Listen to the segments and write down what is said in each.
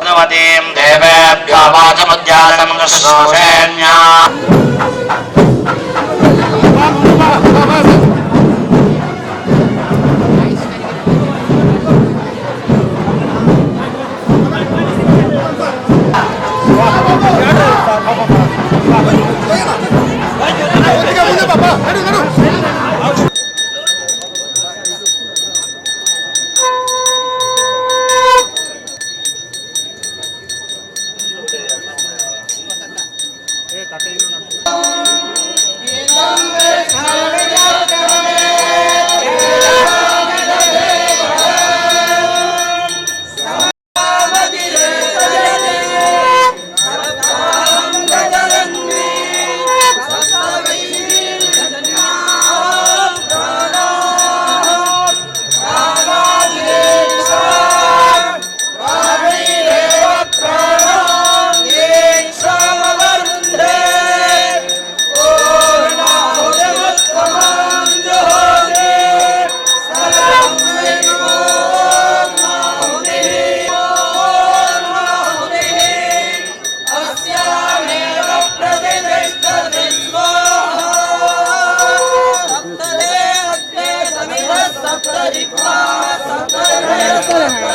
भगवतीं देवेभ्यो वाचमुद्यासं श्रोषेण्या tá queimando a 잘했어.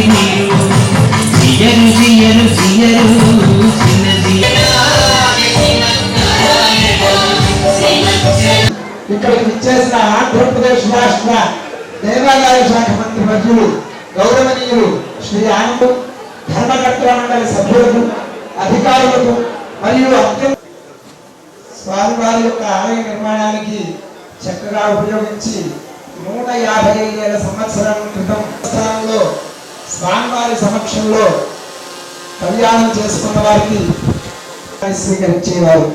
చూడండి జియరు జియరు జియరు చిన్న ఇక్కడికి ఇచ్చేసిన ఆంధ్రప్రదేశ్ రాష్ట్ర దేవాదాయ శాఖ మంత్రి వర్యులు గౌరవనీయులు శ్రీ ఆనందు ధర్మకర్త మండలి సభ్యులకు అధికారులకు మరియు అత్యంత స్వామివారి యొక్క ఆలయ నిర్మాణానికి చక్కగా ఉపయోగించి నూట యాభై వేల సంవత్సరాల క్రితం స్థానంలో స్వామివారి సమక్షంలో కళ్యాణం చేసుకున్న వారికి స్వీకరించేవారు.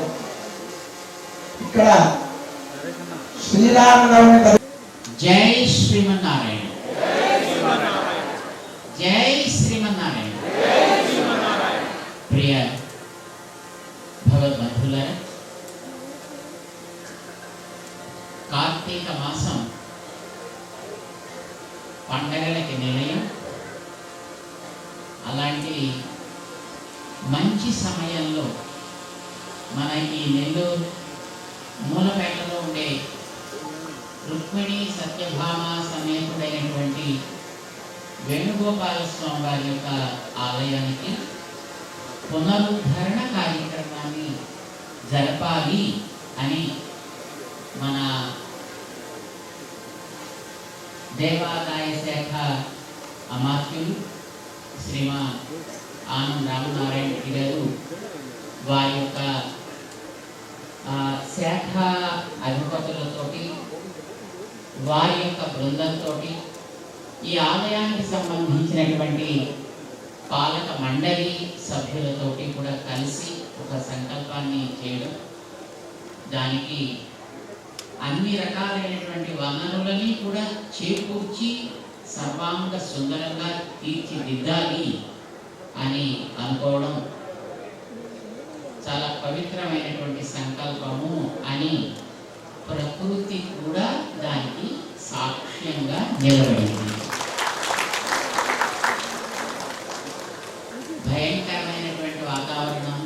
ఇక్కడ శ్రీరామనవమి జై శ్రీమన్నారాయణ. శాఖ అమాత్యులు శ్రీమా ఆనంద్ రామనారాయణ రెడ్డి గారు వారి యొక్క శాఖ అధిపతులతోటి వారి యొక్క బృందంతో ఈ ఆలయానికి సంబంధించినటువంటి పాలక మండలి సభ్యులతోటి కూడా కలిసి ఒక సంకల్పాన్ని చేయడం దానికి అన్ని రకాలైనటువంటి వనరులని కూడా చేకూర్చి సర్వాంగ సుందరంగా తీర్చిదిద్దాలి అని అనుకోవడం చాలా పవిత్రమైనటువంటి సంకల్పము అని ప్రకృతి కూడా దానికి సాక్ష్యంగా నిలబడింది భయంకరమైనటువంటి వాతావరణం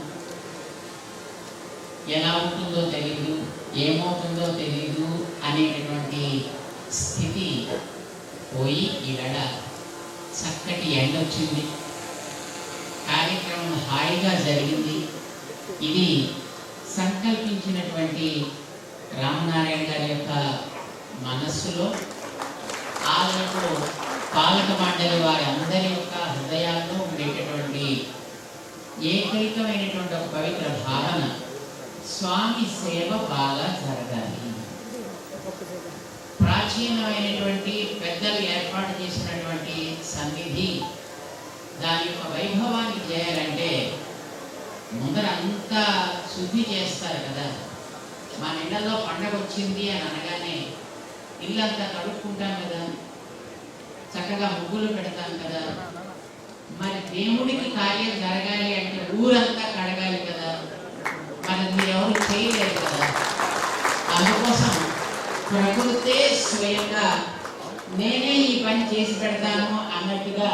ఎలా ఉంటుందో తెలియదు ఏమవుతుందో తెలియదు అనేటటువంటి స్థితి పోయి ఈవేళ చక్కటి ఎండ వచ్చింది కార్యక్రమం హాయిగా జరిగింది ఇది సంకల్పించినటువంటి రామనారాయణ గారి యొక్క మనస్సులో ఆలయకు పాలక మండలి వారి అందరి యొక్క హృదయాల్లో ఉండేటటువంటి ఏకైకమైనటువంటి ఒక పవిత్ర భావన స్వామి సేవ బాగా జరగాలి ప్రాచీనమైనటువంటి పెద్దలు ఏర్పాటు చేసినటువంటి సన్నిధి దాని యొక్క వైభవాన్ని చేయాలంటే ముందర అంతా శుద్ధి చేస్తారు కదా. మన ఇళ్ళలో పండగ వచ్చింది అని అనగానే ఇల్లంతా కడుక్కుంటాం కదా. చక్కగా ముగ్గులు పెడతాం కదా. మరి దేవుడికి కార్యం జరగాలి అంటే ఊరంతా కడగాలి కదా. మరి ఎవరు చేయలేరు కదా. అందుకోసం ప్రభుత్వే స్వయంగా నేనే ఈ పని చేసి పెడతాను అన్నట్టుగా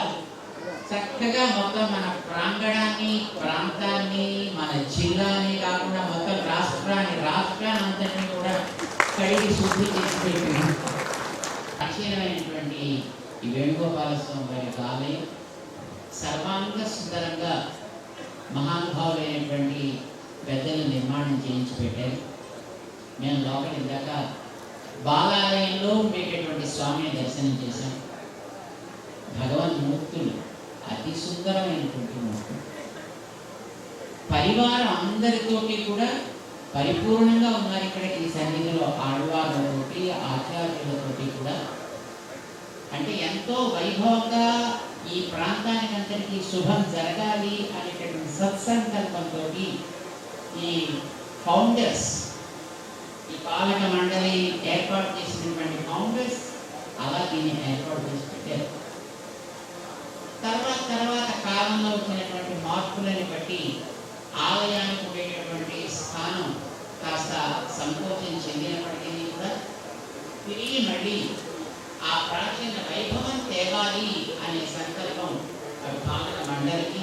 చక్కగా మొత్తం మన ప్రాంగణాన్ని ప్రాంతాన్ని మన జిల్లాని కాకుండా మొత్తం రాష్ట్రాన్ని రాష్ట్రాన్ని అంతటిని కూడా కడిగి శుద్ధి చేసి పెట్టాను ప్రాచీనమైనటువంటి ఈ వేణుగోపాల స్వామి వారి యొక్క ఆలయం సర్వాంగ సుందరంగా మహానుభావులైనటువంటి పెద్దలు నిర్మాణం చేయించి పెట్టారు. మేము లోపల ఇందాక బాలాలయంలో ఉండేటటువంటి స్వామిని దర్శనం చేశాం? భగవన్మూర్తులు అతి సుందరమైనటువంటి మూర్తులు. పరివారం అందరితోటి కూడా పరిపూర్ణంగా ఉన్నారు ఇక్కడ ఈ సన్నిధిలో ఆడవాళ్ళతోటి ఆచార్యులతోటి కూడా. అంటే ఎంతో వైభవంగా ఈ ప్రాంతానికి అందరికీ శుభం జరగాలి అనేటటువంటి సత్సంకల్పంతో ఈ ఫౌండర్స్ ఈ పాలక మండలి ఏర్పాటు చేసినటువంటి కాంగ్రెస్ అలా దీన్ని ఏర్పాటు చేసి పెట్టారు. తర్వాత తర్వాత కాలంలో వచ్చినటువంటి మార్పులను బట్టి ఆలయానికి ఉండేటటువంటి స్థానం కాస్త సంకోచం చెందినప్పటికీ కూడా తిరిగి మళ్ళీ ఆ ప్రాచీన వైభవం తేవాలి అనే సంకల్పం పాలక మండలికి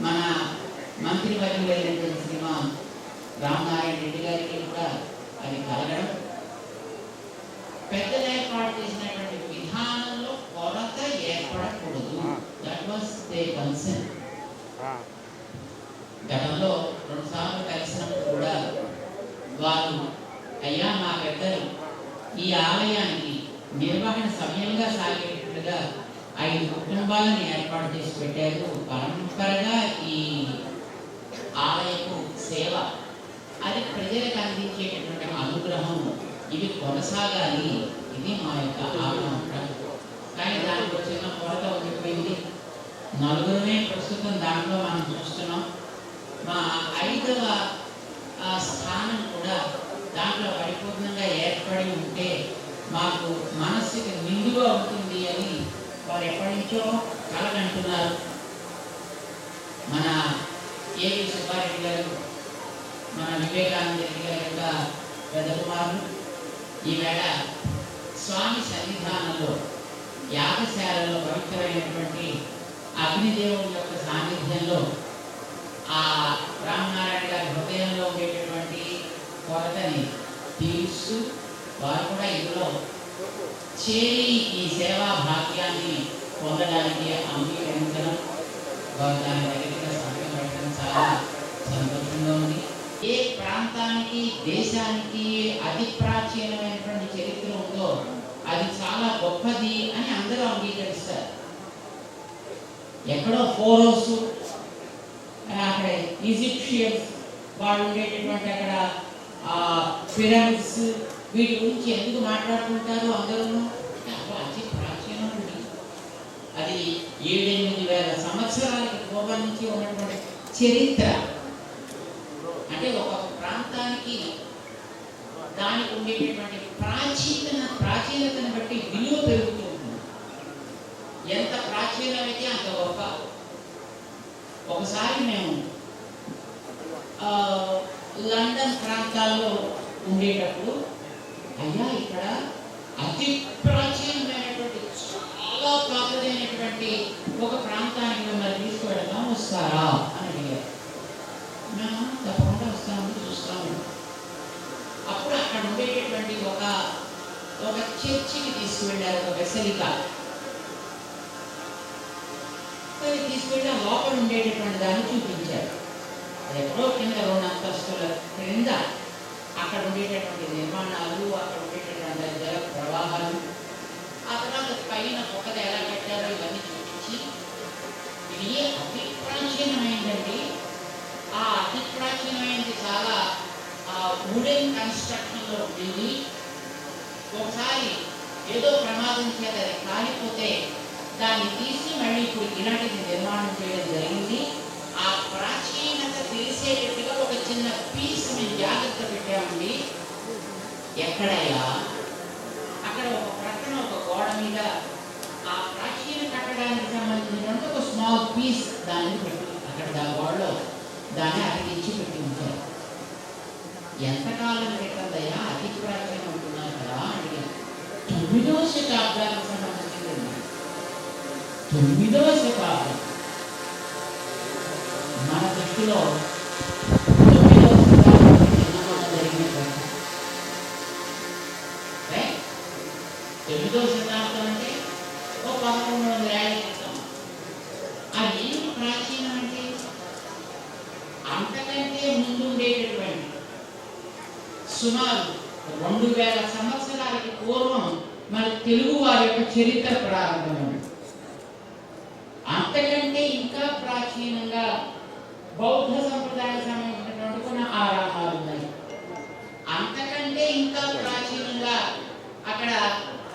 మన మంత్రి వర్యులైనటువంటి శ్రీమాన్ రామనారాయణ రెడ్డి గారికి కూడా అది కలగడం. పెద్దలు ఏర్పాటు చేసినటువంటి విధానంలో కొరత ఏర్పడకూడదు. దట్ వాస్ దే కన్సర్న్ గతంలో రెండు సార్లు కలిసినప్పుడు కూడా వారు అయ్యా మా పెద్దలు ఈ ఆలయానికి నిర్వహణ సమయంగా సాగేటట్లుగా ఐదు కుటుంబాలను ఏర్పాటు చేసి పెట్టారు. పరంపరగా ఈ ఆలయపు సేవ అది ప్రజలకు అందించేటటువంటి అనుగ్రహం. ఇవి కొనసాగాలి. ఇది మా యొక్క ఆకాంక్ష కానీ దానికి చిన్న కొరత ఉండిపోయింది నలుగురమే ప్రస్తుతం దాంట్లో మనం చూస్తున్నాం. మా ఐదవ ఆ, స్థానం కూడా దాంట్లో పరిపూర్ణంగా ఏర్పడి ఉంటే మాకు మనస్సుకి నిండుగా ఉంటుంది అని వారు ఎప్పటి నుంచో కలగంటున్నారు మన ఏవి సుబ్బారెడ్డి గారు మన వివేకానంద గారి యొక్క పెద్ద కుమారుడు. ఈవేళ స్వామి సన్నిధానంలో యాగశాలలో పవిత్రమైనటువంటి అగ్నిదేవుని యొక్క సాన్నిధ్యంలో ఆ రామనారాయణ గారి హృదయంలో ఉండేటటువంటి కొరతని తీరుస్తూ వారు కూడా ఇందులో చేరి ఈ సేవా భాగ్యాన్ని పొందడానికి అంగీకరించడం వారు దాని దగ్గర సమయం పెట్టడం చాలా సంతోషంగా ఉంది. ఏ ప్రాంతానికి దేశానికి అతి ప్రాచీనమైనటువంటి చరిత్ర ఉందో అది చాలా గొప్పది అని అందరూ అంగీకరిస్తారు. ఎక్కడో ఫోరోస్ అక్కడ ఈజిప్షియన్స్ వాళ్ళు ఉండేటటువంటి అక్కడ పిరమిడ్స్ వీటి గురించి ఎందుకు మాట్లాడుకుంటారు అందరూ అతి ప్రాచీనం అది ఏడెనిమిది వేల సంవత్సరాలకి పూర్వం నుంచి ఉన్నటువంటి చరిత్ర. అంటే ఒక ప్రాంతానికి దానికి ఉండేటటువంటి ప్రాచీన ప్రాచీనతను బట్టి విలువ పెరుగుతూ ఉంటుంది. ఎంత ప్రాచీనమైతే అంత గొప్ప. ఒకసారి మేము ఆ, లండన్ ప్రాంతాల్లో ఉండేటప్పుడు అయ్యా ఇక్కడ అతి ప్రాచీనమైనటువంటి చాలా పాతదైనటువంటి ఒక ప్రాంతానికి మిమ్మల్ని తీసుకువెళ్దాం వస్తారా? ఉండేటటువంటి ఒక ఒక చర్చికి తీసుకువెళ్ళారు ఒక వెసలిక అది తీసుకెళ్ళి ఆ లోపల ఉండేటటువంటి దాన్ని చూపించారు. అది ఎక్కడో కింద రెండు అంతస్తుల క్రింద అక్కడ ఉండేటటువంటి నిర్మాణాలు అక్కడ ఉండేటటువంటి జల ప్రవాహాలు ఆ తర్వాత పైన ఒకటి ఎలా కట్టారో ఇవన్నీ చూపించి ఇది అతి ప్రాచీనమైందండి. ఆ అతి ప్రాచీనమైనది చాలా ఆ వుడెన్ కన్స్ట్రక్షన్లో వెళ్ళి ఒకసారి ఏదో ప్రమాదం చేత కాలిపోతే దాన్ని తీసి మళ్ళీ ఇప్పుడు ఇలాంటిది నిర్మాణం చేయడం జరిగింది ఆ ప్రాచీనత తెలిసేటట్టుగా ఒక చిన్న పీస్ మేము జాగ్రత్త పెట్టామండి ఎక్కడయ్యా అక్కడ ఒక ప్రక్కన ఒక గోడ మీద ఆ ప్రాచీన కట్టడానికి సంబంధించినటువంటి ఒక స్మాల్ పీస్ దాన్ని పెట్టి అక్కడ దా గోడలో దాన్ని అతికించి పెట్టి ఉంచారు ఎంతకాలం క్రితందయ్యా అతి ప్రాచీనం ఉంటున్నారు కదా అని అడిగారు తొమ్మిదవ శతాబ్దానికి సంబంధించింది తొమ్మిదవ శతాబ్దం మన దృష్టిలో తొమ్మిదవ శతాబ్దం నిర్మాణం జరిగినటువంటి Right? తొమ్మిదవ శతాబ్దం అంటే ఓ పదకొండు వందల ఏళ్ళ క్రితం అది ఏం ప్రాచీనం అంటే అంతకంటే ముందు ఉండేటటువంటి సుమారు రెండు వేల సంవత్సరాలకి పూర్వం మన తెలుగు వారి యొక్క చరిత్ర ప్రారంభమైంది. అంతకంటే ఇంకా ప్రాచీనంగా బౌద్ధ సంప్రదాయ సమయం నడుకున్న ఉన్నాయి. అంతకంటే ఇంకా ప్రాచీనంగా అక్కడ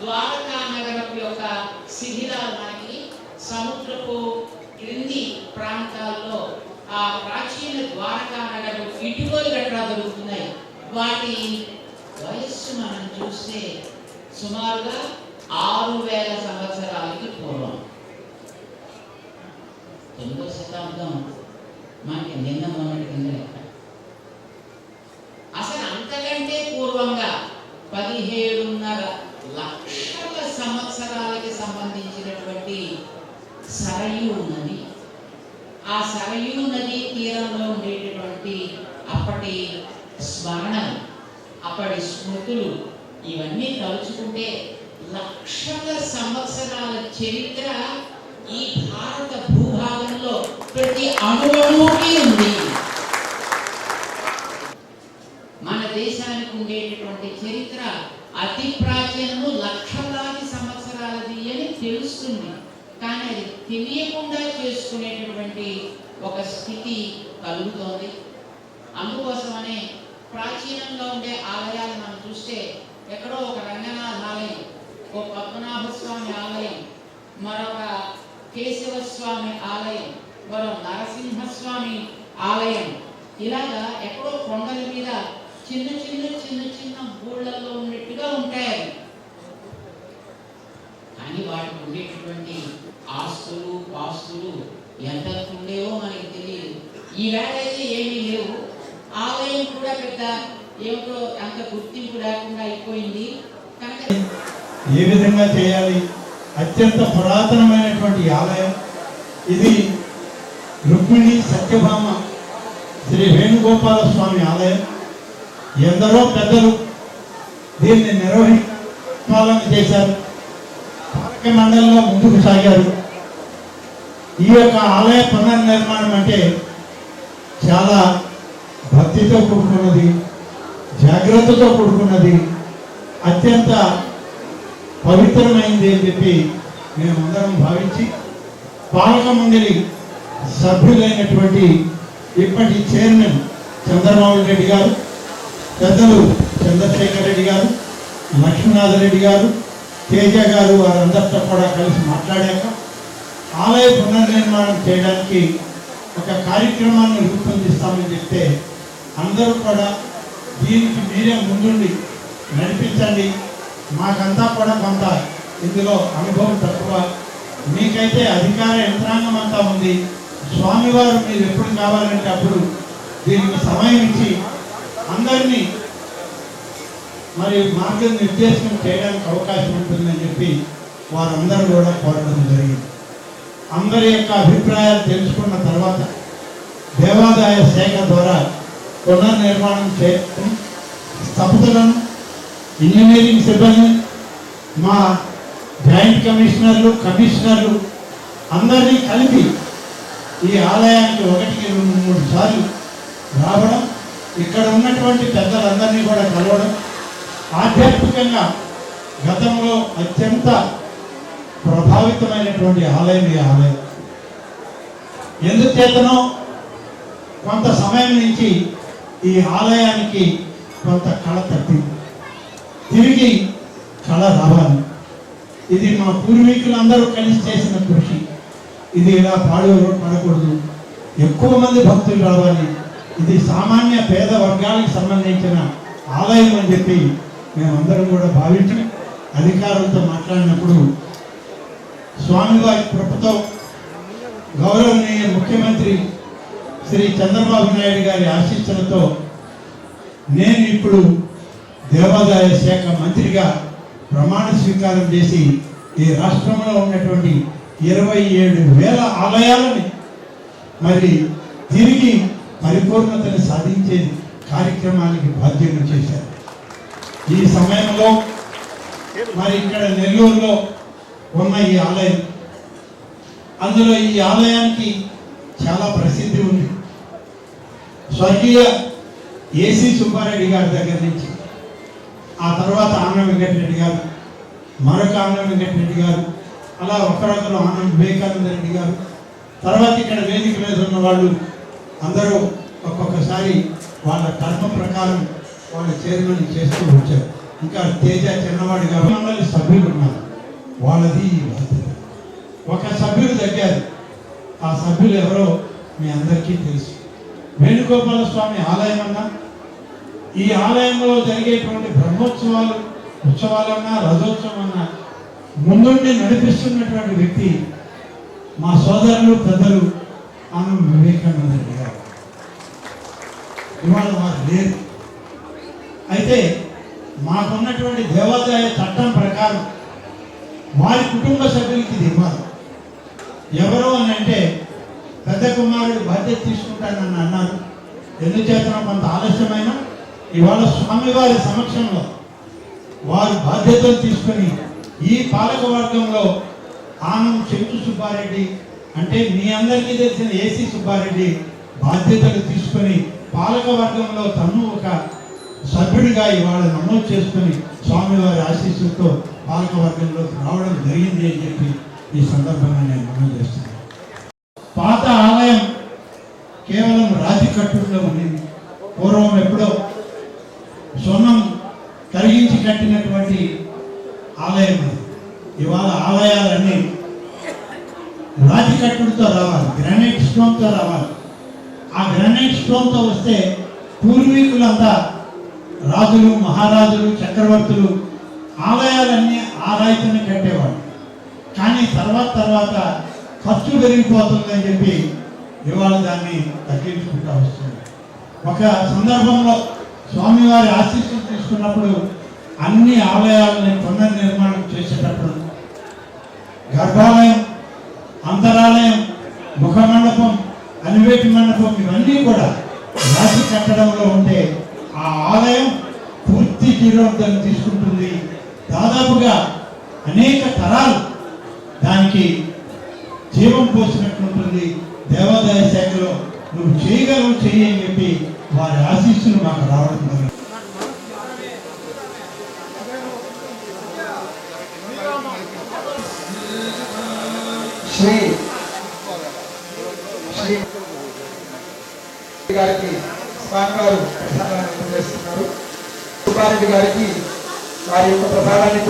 ద్వారకా నగరపు యొక్క శిథిలాలు మనకి సముద్రపు క్రింది ప్రాంతాల్లో ఆ ప్రాచీన ద్వారకా నగరం ఇటుకలు గట్రా దొరుకుతున్నాయి. వాటి వయస్సు మనం చూస్తే సుమారుగా ఆరు వేల సంవత్సరాలకి పూర్వం. తొమ్మిదో శతాబ్దం. మనకి నిన్న మొన్నటి కింద అసలు అంతకంటే పూర్వంగా పదిహేడున్నర లక్షల సంవత్సరాలకి సంబంధించినటువంటి సరయు నది. ఆ సరయు నది తీరంలో ఉండేటటువంటి అప్పటి స్మరణ అప్పటి స్మృతులు ఇవన్నీ తలుచుకుంటే లక్షల సంవత్సరాల చరిత్ర ఈ భారత భూభాగంలో ప్రతి అణువుకి ఉంది. మన దేశానికి ఉండేటటువంటి చరిత్ర అతి ప్రాచీనము లక్షలాది సంవత్సరాలది అని తెలుస్తుంది. కానీ అది తెలియకుండా చేసుకునేటటువంటి ఒక స్థితి కలుగుతోంది. అందుకోసమనే ప్రాచీనంగా ఉండే ఆలయాలు మనం చూస్తే ఎక్కడో ఒక రంగనాథ ఆలయం ఒక పద్మనాభ స్వామి ఆలయం మరొక కేశవ స్వామి ఆలయం మరో నరసింహస్వామి ఆలయం. ఇలాగా ఎక్కడో కొండల మీద చిన్న చిన్న చిన్న చిన్న ఊళ్ళల్లో ఉన్నట్టుగా ఉంటాయి కానీ వాటికి ఉండేటటువంటి ఆస్తులు పాస్తులు ఎంత ఉండేవో మనకి తెలియదు. ఈవేళ అయితే ఏమీ లేవు. ఆలయం కూడా పెద్ద ఏమిటో అంత గుర్తింపు లేకుండా అయిపోయింది. ఏ విధంగా చేయాలి. అత్యంత పురాతనమైనటువంటి ఆలయం. ఇది రుక్మిణి సత్యభామ శ్రీ వేణుగోపాల స్వామి ఆలయం. ఎందరో పెద్దలు దీన్ని నిర్వహించాలని చేశారు. పాలక మండలిలో ముందుకు సాగారు. ఈ యొక్క ఆలయ పునర్నిర్మాణం అంటే చాలా భక్తితో కూడుకున్నది. జాగ్రత్తతో కూడుకున్నది అత్యంత పవిత్రమైంది అని చెప్పి మేమందరం భావించి పాలక మండలి సభ్యులైనటువంటి ఇప్పటి చైర్మన్ చంద్రబాబు రెడ్డి గారు పెద్దలు చంద్రశేఖర్ రెడ్డి గారు లక్ష్మీనాథ రెడ్డి గారు తేజ గారు వారందరితో కూడా కలిసి మాట్లాడాక ఆలయ పునర్నిర్మాణం చేయడానికి ఒక కార్యక్రమాన్ని రూపొందిస్తామని చెప్తే అందరూ కూడా దీనికి మీరే ముందుండి నడిపించండి. మాకంతా కూడా కొంత ఇందులో అనుభవం తక్కువ. మీకైతే అధికార యంత్రాంగం అంతా ఉంది. స్వామివారు మీరు ఎప్పుడు కావాలంటే అప్పుడు దీనికి సమయం ఇచ్చి అందరినీ మరి మార్గనిర్దేశం చేయడానికి అవకాశం ఉంటుందని చెప్పి వారందరూ కూడా కోరడం జరిగింది. అందరి యొక్క అభిప్రాయాలు తెలుసుకున్న తర్వాత దేవాదాయ శాఖ ద్వారా పునర్నిర్మాణం చేయడం స్థపతులను ఇంజనీరింగ్ సిబ్బంది మా జాయింట్ కమిషనర్లు కమిషనర్లు అందరినీ కలిపి ఈ ఆలయానికి ఒకటికి రెండు మూడు సార్లు రావడం ఇక్కడ ఉన్నటువంటి పెద్దలందరినీ కూడా కలవడం ఆధ్యాత్మికంగా గతంలో అత్యంత ప్రభావితమైనటువంటి ఆలయం ఈ ఆలయం. ఎందుచేతనో కొంత సమయం నుంచి ఈ ఆలయానికి కొంత కళ తప్పింది తిరిగి కళ రావాలి. ఇది మా పూర్వీకులందరూ కలిసి చేసిన కృషి. ఇది ఇలా పాడు పడకూడదు. ఎక్కువ మంది భక్తులు రావాలి. ఇది సామాన్య పేద వర్గాలకు సంబంధించిన ఆలయం అని చెప్పి మేమందరం కూడా భావించి అధికారులతో మాట్లాడినప్పుడు స్వామివారి కృపతో గౌరవనీయ ముఖ్యమంత్రి శ్రీ చంద్రబాబు నాయుడు గారి ఆశీస్సులతో నేను ఇప్పుడు దేవాదాయ శాఖ మంత్రిగా ప్రమాణ స్వీకారం చేసి ఈ రాష్ట్రంలో ఉన్నటువంటి ఇరవై ఏడు వేల ఆలయాలని మరి తిరిగి పరిపూర్ణతను సాధించే కార్యక్రమానికి బాధ్యత చేశారు. ఈ సమయంలో మరి ఇక్కడ నెల్లూరులో ఉన్న ఈ ఆలయం అందులో ఈ ఆలయానికి చాలా ప్రసిద్ధి ఉంది. స్వర్గీయ ఏసీ సుబ్బారెడ్డి గారి దగ్గర నుంచి. ఆ తర్వాత ఆనం వెంకటరెడ్డి గారు మరొక ఆనం వెంకటరెడ్డి గారు అలా ఒకరొకరు ఆనంద్ వివేకానంద రెడ్డి గారు తర్వాత ఇక్కడ వేదిక మీద ఉన్న వాళ్ళు అందరూ ఒక్కొక్కసారి వాళ్ళ కర్మ ప్రకారం వాళ్ళ చైర్మన్ చేస్తూ వచ్చారు. ఇంకా తేజ చిన్నవాడి గారు మండలి సభ్యులు ఉన్నారు. వాళ్ళది బాధ్యత. ఒక సభ్యులు తగ్గారు. ఆ సభ్యులు ఎవరో మీ అందరికీ తెలుసు. వేణుగోపాల స్వామి ఆలయం అన్నా ఈ ఆలయంలో జరిగేటువంటి బ్రహ్మోత్సవాలు ఉత్సవాలన్నా రథోత్సవం అన్నా ముందుండి నడిపిస్తున్నటువంటి వ్యక్తి మా సోదరులు పెద్దలు ఆమె వివేకానంద రెడ్డి గారు. ఇవాళ వారు లేరు. అయితే మాకున్నటువంటి దేవాదాయ చట్టం ప్రకారం వారి కుటుంబ సభ్యులకి ఇది ఇవ్వాలి. ఎవరు అని అంటే పెద్ద కుమారుడు బాధ్యత తీసుకుంటానని అన్నారు. ఎందుచేతన కొంత ఆలస్యమైన ఇవాళ స్వామివారి సమక్షంలో వారు బాధ్యతలు తీసుకొని ఈ పాలక వర్గంలో ఆనం చెంచు సుబ్బారెడ్డి అంటే మీ అందరికీ తెలిసిన ఏసీ సుబ్బారెడ్డి బాధ్యతలు తీసుకొని పాలక వర్గంలో తను ఒక సభ్యుడిగా ఇవాళ నమోదు చేసుకొని స్వామివారి ఆశీస్సులతో పాలకవర్గంలోకి రావడం జరిగింది అని చెప్పి ఈ సందర్భంగా నేను నమోదు చేస్తున్నాను. పాత ఆలయం కేవలం రాతి కట్టుల్లో ఉండింది పూర్వం ఎప్పుడో స్వర్ణం కరిగించి కట్టినటువంటి ఆలయం ఇవాళ ఆలయాలన్నీ రాతి కట్టుడితో రావాలి గ్రానైట్ స్టోన్తో రావాలి. ఆ గ్రానైట్ స్టోన్తో వస్తే పూర్వీకులంతా రాజులు మహారాజులు చక్రవర్తులు ఆలయాలన్నీ ఆ రాయితోనే కట్టేవాడు కానీ తర్వాత తర్వాత ఖర్చు పెరిగిపోతుందని చెప్పి ఇవాళ దాన్ని తగ్గించుకుంటూ వస్తుంది ఒక సందర్భంలో స్వామివారి ఆశీస్సులు తీసుకున్నప్పుడు అన్ని ఆలయాలని పునర్నిర్మాణం చేసేటప్పుడు గర్భాలయం అంతరాలయం ముఖ మండపం అనివేటి మండపం ఇవన్నీ కూడా రాసి కట్టడంలో ఉంటే ఆ ఆలయం పూర్తి జీర్ణోద్ధరణ తీసుకుంటుంది. దాదాపుగా అనేక తరాలు దానికి జీవం పోసినట్లుంటుంది. దేవాదాయ శాఖలో నువ్వు చేయగలవు చెయ్యి అని చెప్పి వారి ఆశీస్సులు మాకు రావడం జరిగింది. శ్రీ శ్రీ గారికి స్వామివారు ప్రసాదాన్ని అందజేస్తున్నారు. సుబ్బారెడ్డి గారికి వారి యొక్క ప్రసాదాన్ని